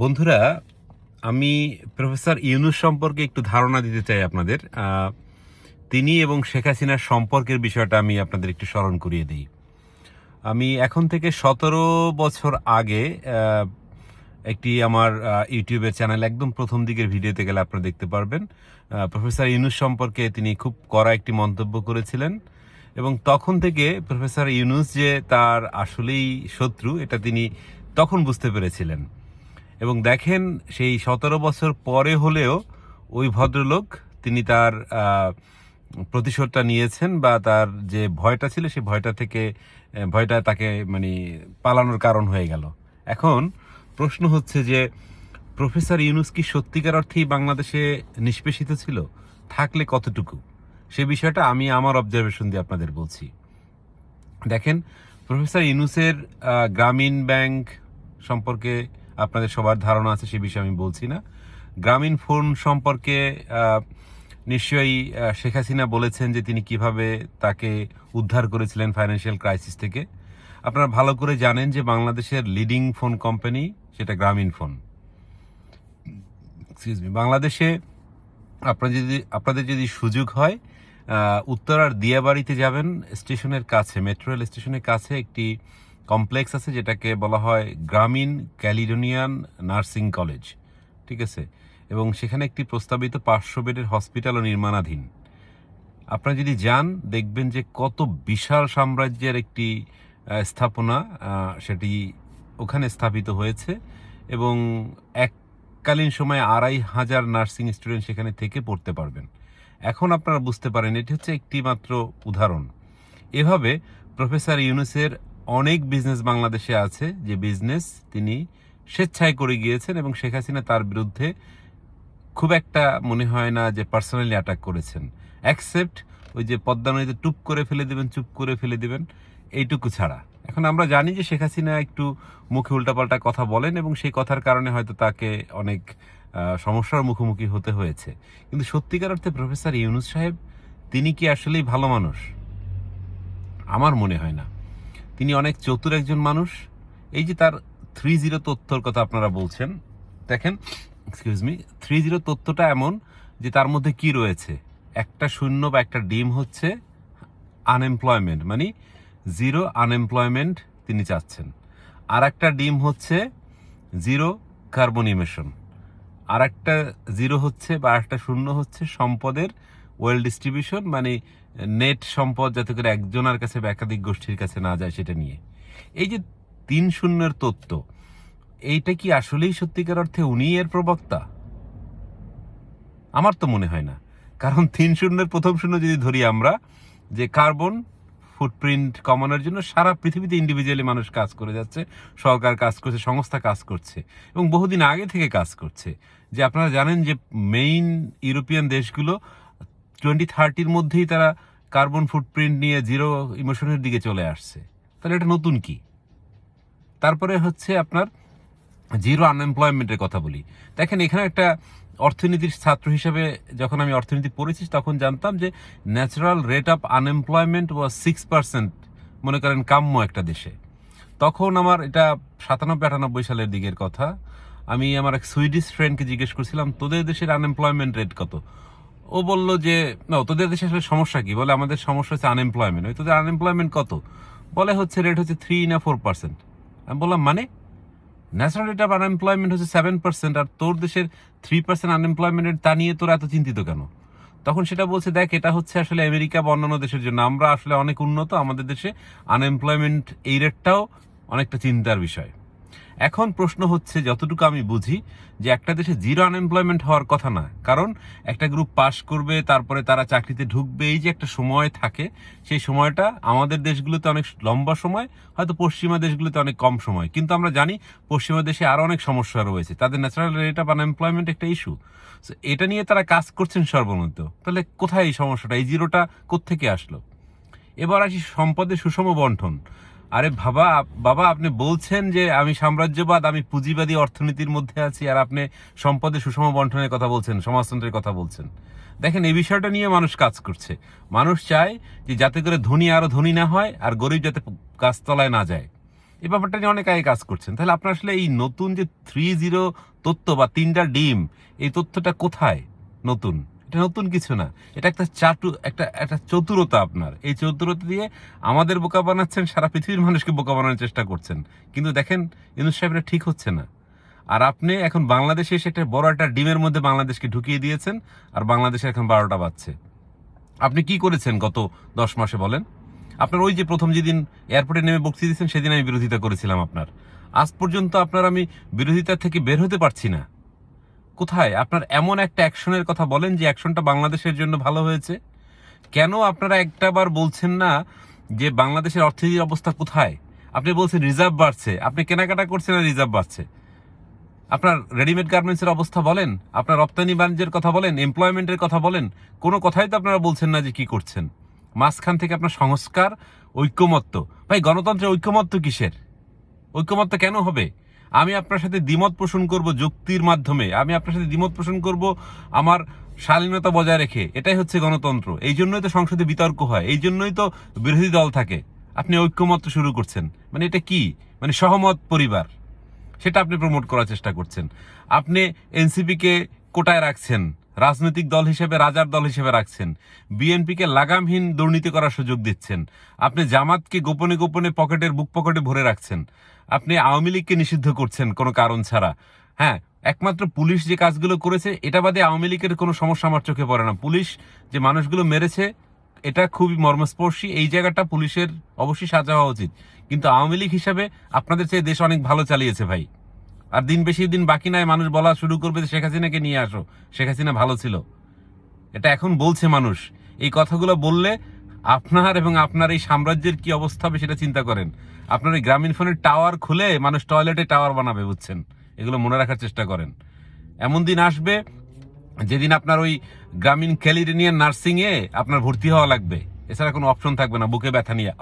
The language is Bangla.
বন্ধুরা, আমি প্রফেসর ইউনুস সম্পর্কে একটু ধারণা দিতে চাই আপনাদের। তিনি এবং শেখ হাসিনার সম্পর্কের বিষয়টা আমি আপনাদের একটু স্মরণ করিয়ে দিই। আমি এখন থেকে সতেরো বছর আগে একটি আমার ইউটিউবের চ্যানেল, একদম প্রথম দিকের ভিডিওতে গেলে আপনারা দেখতে পারবেন। প্রফেসর ইউনুস সম্পর্কে তিনি খুব কড়া একটি মন্তব্য করেছিলেন এবং তখন থেকে প্রফেসর ইউনুস যে তার আসলেই শত্রু, এটা তিনি তখন বুঝতে পেরেছিলেন। এবং দেখেন সেই সতেরো বছর পরে হলেও ওই ভদ্রলোক তিনি তার প্রতিশোধটা নিয়েছেন বা তার যে ভয়টা ছিল সেই ভয়টা থেকে ভয়টা তাকে মানে পালানোর কারণ হয়ে গেল। এখন প্রশ্ন হচ্ছে যে প্রফেসর ইউনুস কি সত্যিকার অর্থেই বাংলাদেশে নিষ্পেষিত ছিল? থাকলে কতটুকু? সে বিষয়টা আমি আমার অবজারভেশন দিয়ে আপনাদের বলছি। দেখেন, প্রফেসর ইউনুসের গ্রামীণ ব্যাংক সম্পর্কে আপনাদের সবার ধারণা আছে, সে বিষয়ে আমি বলছি না। গ্রামীণ ফোন সম্পর্কে নিশ্চয়ই শেখ হাসিনা বলেছেন যে তিনি কীভাবে তাকে উদ্ধার করেছিলেন ফাইন্যান্সিয়াল ক্রাইসিস থেকে। আপনারা ভালো করে জানেন যে বাংলাদেশের লিডিং ফোন কোম্পানি সেটা গ্রামীণ ফোন। বাংলাদেশে আপনার যদি, আপনাদের যদি সুযোগ হয় উত্তরার দিয়াবাড়িতে যাবেন, স্টেশনের কাছে মেট্রো রেল স্টেশনের কাছে একটি কমপ্লেক্স আছে যেটাকে বলা হয় গ্রামীণ ক্যালিডোনিয়ান নার্সিং কলেজ, ঠিক আছে? এবং সেখানে একটি প্রস্তাবিত পাঁচশো বেডের হসপিটালও নির্মাণাধীন। আপনারা যদি যান, দেখবেন যে কত বিশাল সাম্রাজ্যের একটি স্থাপনা সেটি ওখানে স্থাপিত হয়েছে এবং এককালীন সময়ে আড়াই হাজার নার্সিং স্টুডেন্ট সেখানে থেকে পড়তে পারবেন। এখন আপনারা বুঝতে পারেন, এটি হচ্ছে একটি মাত্র উদাহরণ। এভাবে প্রফেসর ইউনুসের অনেক বিজনেস বাংলাদেশে আছে যে বিজনেস তিনি স্বেচ্ছায় করে গিয়েছেন এবং শেখ হাসিনা তার বিরুদ্ধে খুব একটা মনে হয় না যে পার্সোনালি অ্যাটাক করেছেন। অ্যাকসেপ্ট ওই যে পদ্মা নদীতে টুপ করে ফেলে দেবেন, চুপ করে ফেলে দিবেন, এইটুকু ছাড়া। এখন আমরা জানি যে শেখ হাসিনা একটু মুখে উল্টাপাল্টা কথা বলেন এবং সেই কথার কারণে হয়তো তাকে অনেক সমস্যার মুখোমুখি হতে হয়েছে। কিন্তু সত্যিকার অর্থে প্রফেসর ইউনুস সাহেব, তিনি কি আসলেই ভালো মানুষ? আমার মনে হয় না। তিনি অনেক চতুর একজন মানুষ। এই যে তার থ্রি জিরো তথ্যর কথা আপনারা বলছেন, দেখেন এক্সকিউজ মি থ্রি জিরো তথ্যটা এমন যে তার মধ্যে কি রয়েছে? একটা শূন্য বা একটা ডিম হচ্ছে আনএমপ্লয়মেন্ট মানে জিরো আনএমপ্লয়মেন্ট তিনি চাচ্ছেন। আর একটা ডিম হচ্ছে জিরো কার্বন ইমিশন আর একটা জিরো হচ্ছে বা একটা শূন্য হচ্ছে সম্পদের ওয়েল ডিস্ট্রিবিউশন মানে নেট সম্পদ যাতে করে একজনের কাছে বা একাধিক গোষ্ঠীর কাছে না যায় সেটা নিয়ে। এই যে তিন শূন্যের তত্ত্ব, এইটা কি আসলেই সত্যিকার অর্থে উনি এর প্রবক্তা? আমার তো মনে হয় না। কারণ তিন শূন্যের প্রথম শূন্য যদি ধরি আমরা, যে কার্বন ফুটপ্রিন্ট কমানোর জন্য সারা পৃথিবীতে ইন্ডিভিজুয়ালি মানুষ কাজ করে যাচ্ছে, সরকার কাজ করছে, সংস্থা কাজ করছে, এবং বহুদিন আগে থেকে কাজ করছে। যে আপনারা জানেন যে মেইন ইউরোপিয়ান দেশগুলো টোয়েন্টি থার্টির মধ্যেই তারা কার্বন ফুটপ্রিন্ট নিয়ে জিরো ইমোশনের দিকে চলে আসছে। তাহলে এটা নতুন কি? তারপরে হচ্ছে আপনার জিরো আনএমপ্লয়মেন্টের কথা বলি। দেখেন, এখানে একটা অর্থনীতির ছাত্র হিসেবে যখন আমি অর্থনীতি পড়েছি, তখন জানতাম যে natural rate of unemployment was six percent মনে করেন কাম্য একটা দেশে। তখন আমার এটা সাতানব্বই, আটানব্বই সালের দিকের কথা। আমি আমার এক সুইডিশ ফ্রেন্ডকে জিজ্ঞেস করছিলাম, তোদের দেশের আনএমপ্লয়মেন্ট রেট কত? ও বলল যে, না, তোদের দেশে আসলে সমস্যা কি? বলে, আমাদের সমস্যা হচ্ছে আনএমপ্লয়মেন্ট ওই তোদের আনএমপ্লয়মেন্ট কত? বলে, হচ্ছে রেট হচ্ছে থ্রি না ফোর পার্সেন্ট আমি বললাম মানে? ন্যাশনাল রেট অফ আনএমপ্লয়মেন্ট হচ্ছে সেভেন পার্সেন্ট আর তোর দেশের থ্রি পার্সেন্ট আনএমপ্লয়মেন্টের তা নিয়ে তোরা এত চিন্তিত কেন? তখন সেটা বলছে, দেখ, এটা হচ্ছে আসলে আমেরিকা বা অন্যান্য দেশের জন্য। আমরা আসলে অনেক উন্নত। আমাদের দেশে আনএমপ্লয়মেন্ট এই রেটটাও অনেকটা চিন্তার বিষয়। এখন প্রশ্ন হচ্ছে যতটুকু আমি বুঝি যে একটা দেশে জিরো আনএমপ্লয়মেন্ট হওয়ার কথা না। কারণ একটা গ্রুপ পাশ করবে, তারপরে তারা চাকরিতে ঢুকবে, এই যে একটা সময় থাকে, সেই সময়টা আমাদের দেশগুলোতে অনেক লম্বা সময়, হয়তো পশ্চিমা দেশগুলোতে অনেক কম সময়। কিন্তু আমরা জানি পশ্চিমা দেশে আরও অনেক সমস্যা রয়েছে। তাদের ন্যাচারাল রেট অফ আনএমপ্লয়মেন্ট একটা ইস্যু এটা নিয়ে তারা কাজ করছেন সর্বমত তাহলে কোথায় এই সমস্যাটা? এই জিরোটা কোত্থেকে আসলো? এবার আসি সম্পদের সুষম বন্টন। আরে বাবা বাবা, আপনি বলছেন যে আমি সাম্রাজ্যবাদ, আমি পুঁজিবাদী অর্থনীতির মধ্যে আছি, আর আপনি সম্পদের সুষম বন্টনের কথা বলছেন, সমাজতন্ত্রের কথা বলছেন। দেখেন, এই বিষয়টা নিয়ে মানুষ কাজ করছে। মানুষ চায় যে যাতে করে ধনী আরও ধনী না হয়, আর গরিব যাতে গাছতলায় না যায়। এই ব্যাপারটা নিয়ে অনেক আগে কাজ করছেন। তাহলে আপনার আসলে এই নতুন যে থ্রি জিরো তথ্য বা তিনটা ডিম, এই তথ্যটা কোথায় নতুন? এটা নতুন কিছু না। এটা একটা চাটু, একটা একটা চতুরতা আপনার। এই চতুরতা দিয়ে আমাদের বোকা বানাচ্ছেন, সারা পৃথিবীর মানুষকে বোকা বানানোর চেষ্টা করছেন। কিন্তু দেখেন, ইউনুস সাহেব এটা ঠিক হচ্ছে না। আর আপনি এখন বাংলাদেশে এসে একটা বড় একটা ডিমের মধ্যে বাংলাদেশকে ঢুকিয়ে দিয়েছেন, আর বাংলাদেশে এখন বারোটা বাজছে। আপনি কি করেছেন গত দশ মাসে বলেন? আপনার ওই যে প্রথম যেদিন এয়ারপোর্টে নেমে বক্তৃতা দিয়েছেন, সেদিন আমি বিরোধিতা করেছিলাম আপনার। আজ পর্যন্ত আপনার আমি বিরোধিতা থেকে বের হতে পারছি না। কোথায়? আপনার এমন একটা অ্যাকশনের কথা বলেন যে অ্যাকশনটা বাংলাদেশের জন্য ভালো হয়েছে। কেন আপনারা একটাবার বলছেন না যে বাংলাদেশের অর্থনীতির অবস্থা কোথায়? আপনি বলছেন রিজার্ভ বাড়ছে। আপনি কেনাকাটা করছেন আর রিজার্ভ বাড়ছে। আপনার রেডিমেড গার্মেন্টসের অবস্থা বলেন, আপনার রপ্তানি বাণিজ্যের কথা বলেন, এমপ্লয়মেন্টের কথা বলেন, কোনো কথাই তো আপনারা বলছেন না যে কি করছেন। মাঝখান থেকে আপনার সংস্কার, ঐক্যমত্য। ভাই, গণতন্ত্রের ঐক্যমত্য কিসের? ঐক্যমত্য কেন হবে? আমি আপনার সাথে দ্বিমত পোষণ করব যুক্তির মাধ্যমে। আমি আপনার সাথে দ্বিমত পোষণ করব আমার শালীনতা বজায় রেখে। এটাই হচ্ছে গণতন্ত্র। এই জন্যই তো সংসদে বিতর্ক হয়। এই জন্যই তো বিরোধী দল থাকে। আপনি ঐক্যমত শুরু করছেন। মানে এটা কি? মানে সহমত পরিবার। সেটা আপনি প্রমোট করার চেষ্টা করছেন। আপনি এনসিপিকে কোটায় রাখছেন। রাজনৈতিক দল হিসেবে, রাজার দল হিসেবে রাখছেন। বিএনপিকে লাগামহীন দুর্নীতি করার সুযোগ দিচ্ছেন। আপনি জামাতকে গোপনে গোপনে পকেটের, বুক পকেটে ভরে রাখছেন। আপনি আওয়ামী লীগকে নিষিদ্ধ করছেন কোনো কারণ ছাড়া। হ্যাঁ একমাত্র পুলিশ যে কাজগুলো করেছে, এটা বাদে আওয়ামী লীগের কোনো সমস্যা আমার চোখে পড়ে না। পুলিশ যে মানুষগুলো মেরেছে, এটা খুবই মর্মস্পর্শী। এই জায়গাটা পুলিশের অবশ্যই সাজা হওয়া উচিত। কিন্তু আওয়ামী লীগ হিসাবে আপনাদের চেয়ে দেশ অনেক ভালো চালিয়েছে ভাই। আর দিন বেশি দিন বাকি নাই, মানুষ বলা শুরু করবে শেখ হাসিনাকে নিয়ে আসো। শেখ হাসিনা ভালো ছিল। এটা এখন বলছে মানুষ। এই কথাগুলো বললে আপনার এবং আপনার এই সাম্রাজ্যের কি অবস্থা হবে সেটা চিন্তা করেন। আপনার এই গ্রামীণ ফোনের টাওয়ার খুলে মানুষ টয়লেটে টাওয়ার বানাবে, বুঝছেন? এগুলো মনে রাখার চেষ্টা করেন। এমন দিন আসবে যেদিন আপনার ওই গ্রামীণ ক্যালিডেনিয়ান নার্সিংয়ে আপনার ভর্তি হওয়া লাগবে। এছাড়া কোনো অপশন থাকবে না, বুকে ব্যথা নিয়ে।